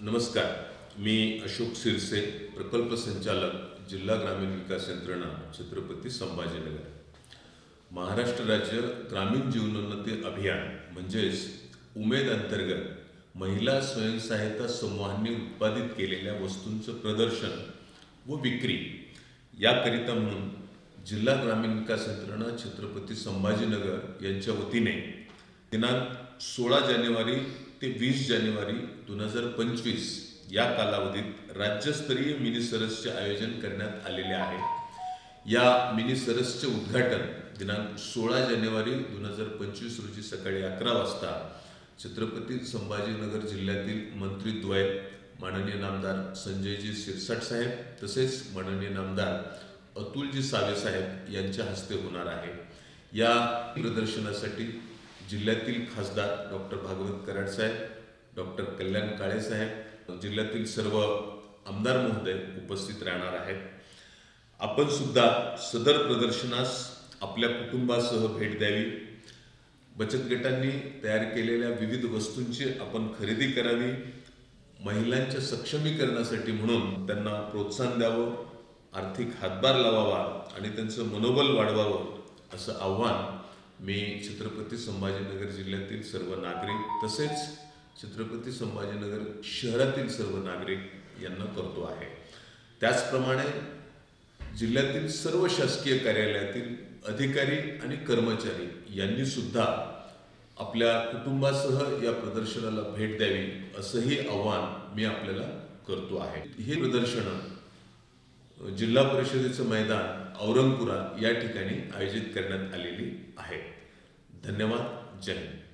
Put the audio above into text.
नमस्कार. मी अशोक सिरसे प्रकल्प संचालक जिल्हा ग्रामीण विकास यंत्रणा छत्रपती संभाजीनगर. महाराष्ट्र राज्य ग्रामीण जीवनोन्नती अभियान म्हणजेच उमेद अंतर्गत महिला स्वयंसहायता समूहांनी उत्पादित केलेल्या वस्तूंचं प्रदर्शन व विक्री याकरिता म्हणून जिल्हा ग्रामीण विकास यंत्रणा छत्रपती संभाजीनगर यांच्या वतीने दिनांक सोळा जानेवारी ते वीस जानेवारी दोन हजार पंचवीस या कालावधीत राज्यस्तरीय मिनी सरसचे आयोजन करण्यात आलेले आहे. या मिनी सरसचे उद्घाटन दिनांक सोळा जानेवारी दोन हजार पंचवीस रोजी सकाळी अकरा वाजता छत्रपती संभाजीनगर जिल्ह्यातील मंत्रीद्वय माननीय नामदार संजयजी शिरसाट साहेब तसेच माननीय नामदार अतुलजी सावे साहेब यांच्या हस्ते होणार आहे. या प्रदर्शनासाठी जिल्ह्यातील खासदार डॉक्टर भागवत कराड साहेब डॉक्टर कल्याण काळे साहेब जिल्ह्यातील सर्व आमदार महोदय उपस्थित राहणार आहेत. आपण सुद्धा सदर प्रदर्शनास आपल्या कुटुंबासह भेट द्यावी. बचत गटांनी तयार केलेल्या विविध वस्तूंची आपण खरेदी करावी. महिलांच्या सक्षमीकरणासाठी म्हणून त्यांना प्रोत्साहन द्यावं आर्थिक हातभार लावावा आणि त्यांचं मनोबल वाढवावं असं आव्हान मी छत्रपती संभाजीनगर जिल्ह्यातील सर्व नागरिक तसेच छत्रपती संभाजीनगर शहरातील सर्व नागरिक यांना करतो आहे. त्याचप्रमाणे जिल्ह्यातील सर्व शासकीय कार्यालयातील अधिकारी आणि कर्मचारी यांनी सुद्धा आपल्या कुटुंबासह या प्रदर्शनाला भेट द्यावी असंही आव्हान मी आपल्याला करतो आहे. हे प्रदर्शनं जिल्हा परिषदेचं मैदान औरंगपुरा या ठिकाणी आयोजित करण्यात आलेली आहे. धन्यवाद. जय हिंद.